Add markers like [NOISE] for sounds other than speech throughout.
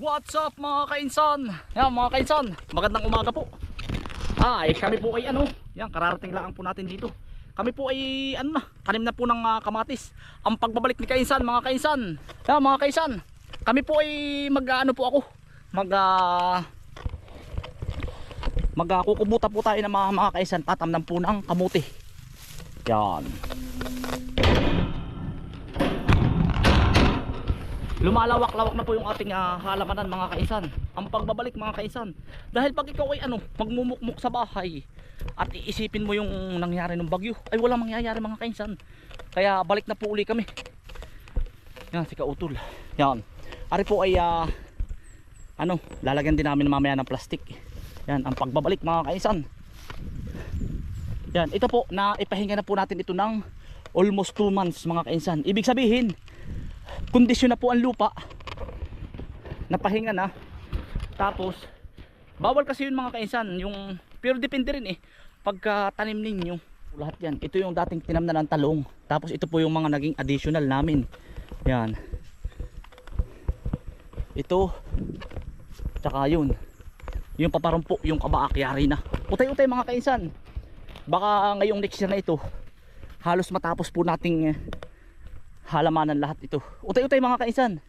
What's up mga kainsan? Yan mga kainsan, magandang umaga po. Ay, kami po ay ano, yan kararating lang po natin dito. Kami po ay ano na, tanim na po ng ah, kamatis. Ang pagbabalik ni kainsan mga kainsan. Yan mga kainsan, kami po ay mag ano po ako, mag uh, mag ah, kukubuta po tayo ng mga mga kainsan, tatamnan po ng kamuti. Yan. Lumalawak-lawak na po yung ating ah, halamanan mga kaisan. Ang pagbabalik mga kaisan. Dahil pag ikaw ay ano magmumukmuk sa bahay at iisipin mo yung nangyari ng bagyo ay walang mangyayari mga kaisan. Kaya balik na po uli kami. Yan si kautol. Yan. Ari po ay ah, ano lalagyan din namin mamaya ng plastic. Yan ang pagbabalik mga kaisan. Yan ito po na ipahinga na po natin ito ng almost 2 months mga kaisan. Ibig sabihin kondisyon na po ang lupa. Napahinga na. Tapos bawal kasi yun mga kainsan. Yung pero depende rin eh. Pagka tanim ninyo lahat yan. Ito yung dating tinamnan ng talong. Tapos ito po yung mga naging additional namin. Yan. Ito. Tsaka yun. Yung paparumpo yung kabaakyari na. Utay-utay mga kainsan. Baka ngayong next year na ito halos matapos po nating eh, halamanan lahat ito. Utay-utay mga kaisan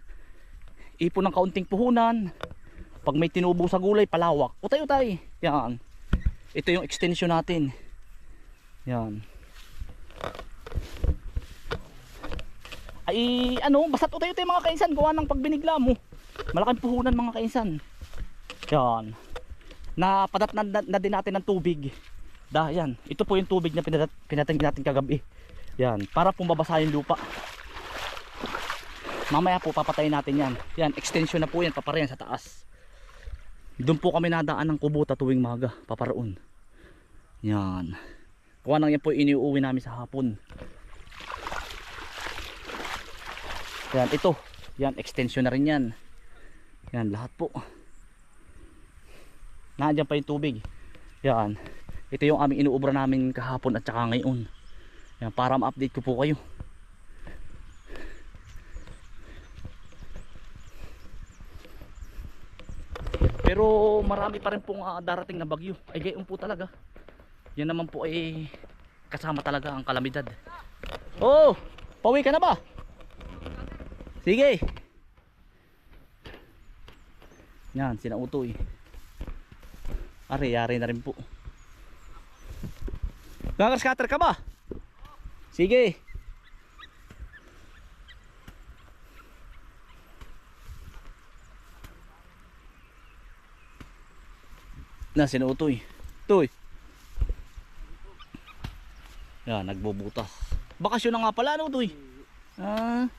ipon ng kaunting puhunan. Pag may tinubo sa gulay palawak. Utay-utay. Yan. Ito yung extension natin. Yan. Ay ano basta't utay-utay mga kaisan gawa ng pagbinigla mo. Malaking puhunan mga kaisan yan. Napadat na, na, na din natin ng tubig. Da yan. Ito po yung tubig na pinadat, pinating natin kagabi. Yan. Para pumabasa yung lupa mamaya po papatayin natin yan. Yan extension na po yan paparayan sa taas. Doon po kami nadaan ng kubuta tuwing maga paparoon yan. Kuha nang yan po iniuwi namin sa hapon. Yan ito. Yan extension na rin yan. Yan lahat po. Nandiyan pa yung tubig. Yan. Ito yung aming inuubra namin kahapon at saka ngayon. Yan para ma-update ko po kayo Pero marami pa rin pong ah, darating na bagyo. Ay gayon po talaga. Yan naman po ay kasama talaga ang kalamidad. Oh, pauwi ka na ba? Sige. Yan, sinautoy. Ari, yari na rin po. Gagar scatter ka ba? Sige. Na sinutoy toy. Yan nagbubutas. Bakasyon na nga pala no toy ah.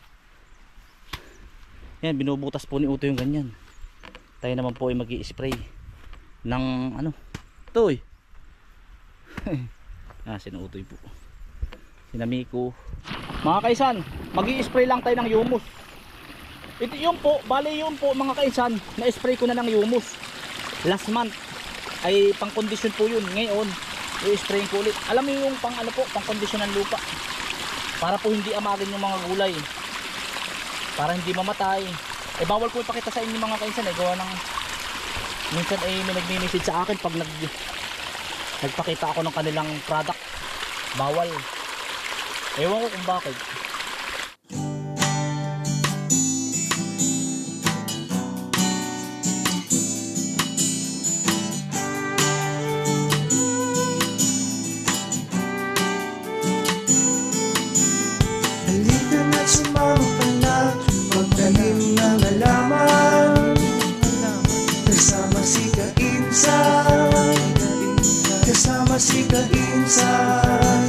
Yan binubutas po ni Uto yung ganyan. Tayo naman po ay mag spray ng ano? Toy. [LAUGHS] Ah sinutoy po. Sinamiko mga kaisan mag spray lang tayo ng humus ito yun po bali yun po mga kaisan na spray ko na ng humus last month ay pang kondisyon po yun. Ngayon i-spray ko ulit. Alam mo yung pang ano po pang kondisyon ng lupa? Para po hindi amagin yung mga gulay. Para hindi mamatay. Eh bawal ko ipakita sa inyo mga kainsan eh. Gawa ng minsan ay may nagme-message sa akin pag nag nagpakita ako ng kanilang product. Bawal. Ewan ko kung bakit Kasama si Kainsan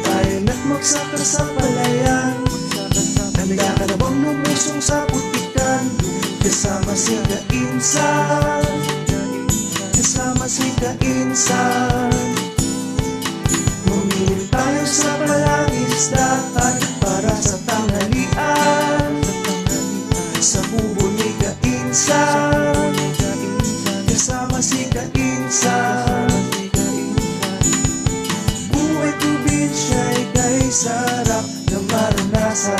Tayo na't magsaka sa palayan Handa ka na bang lumusong sa putikan Kasama si Kainsan Kasama si Kainsan pag-asa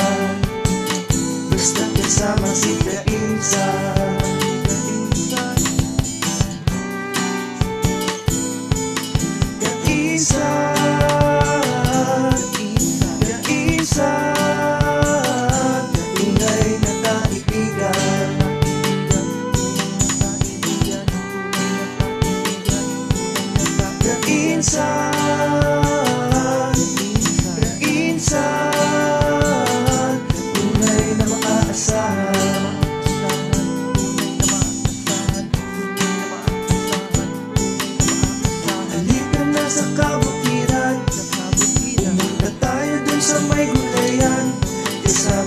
Basta kasama si Kainsan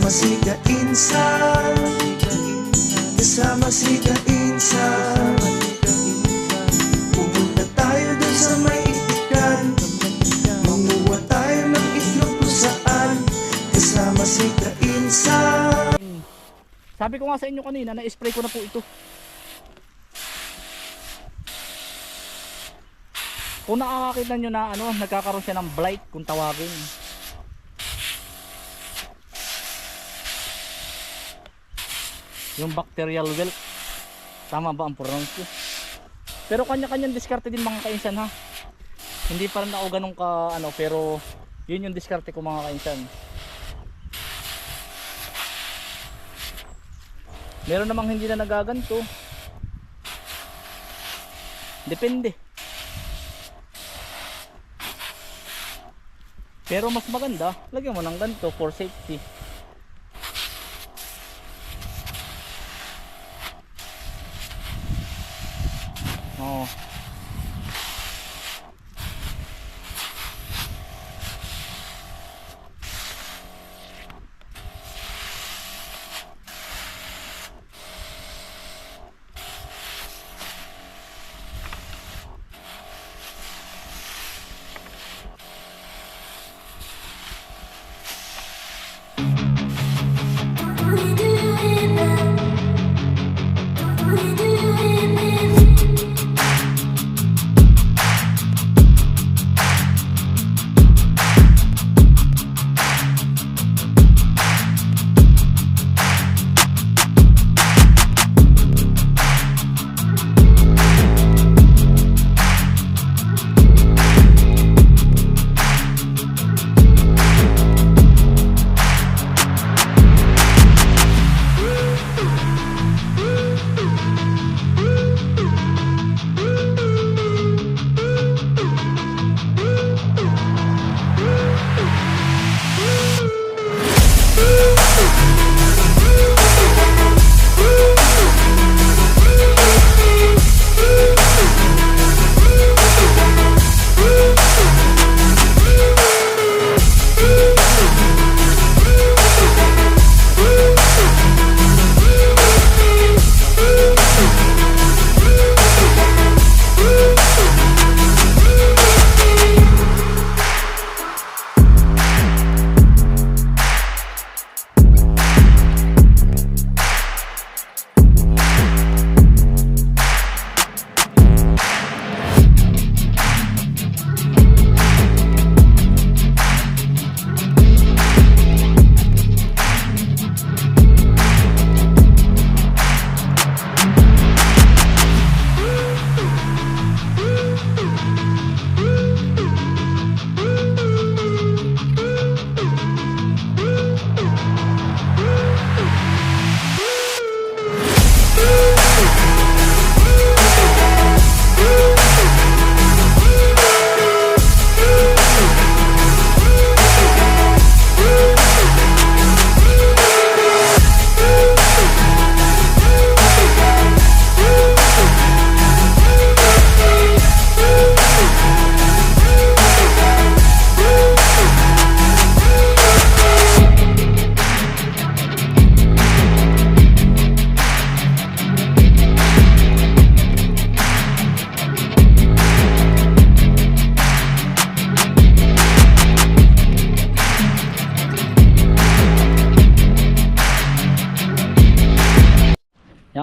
Kasama si Ka Insan Kasama si Ka Insan Pumunta tayo dun sa may itikan. Manguha tayo ng itlog kung saan. Kasama si Ka Sabi ko nga sa inyo kanina, na-spray ko na po ito. Kung nakakakita nyo na ano, nagkakaroon siya ng blight kung tawagin. Yung bacterial wilt. Tama ba ang pronounce? Pero kanya-kanyang diskarte din mga kainsan ha. Hindi pa rin ako ganun ka ano, pero yun yung diskarte ko mga kainsan. Meron namang hindi na nagaganto. Depende. Pero mas maganda, lagyan mo ng ganito for safety. 哦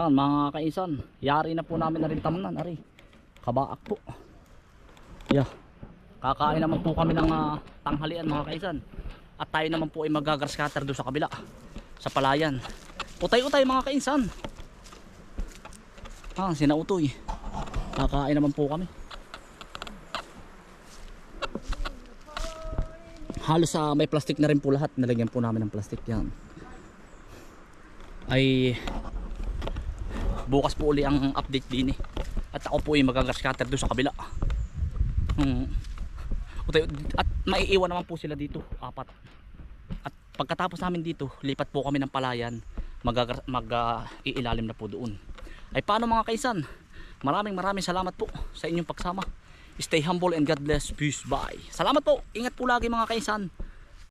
Yan mga kaisan, yari na po namin na rin tamnan, ari. Kabaak po. Yeah. Kakain naman po kami ng ah, tanghalian mga kaisan. At tayo naman po ay magagar scatter doon sa kabila. Sa palayan. Utay-utay mga kaisan. Ah, sinautoy. Kakain naman po kami. Halos sa may plastic na rin po lahat. Nalagyan po namin ng plastic yan. Ay bukas po uli ang update din eh. At ako po ay magagascatter doon sa kabila. Hmm. At maiiwan naman po sila dito, apat. At pagkatapos namin dito, lipat po kami ng palayan, magagar- mag ah, iilalim na po doon. Ay paano mga kaisan? Maraming maraming salamat po sa inyong pagsama. Stay humble and God bless. Peace. Bye. Salamat po. Ingat po lagi mga kaisan.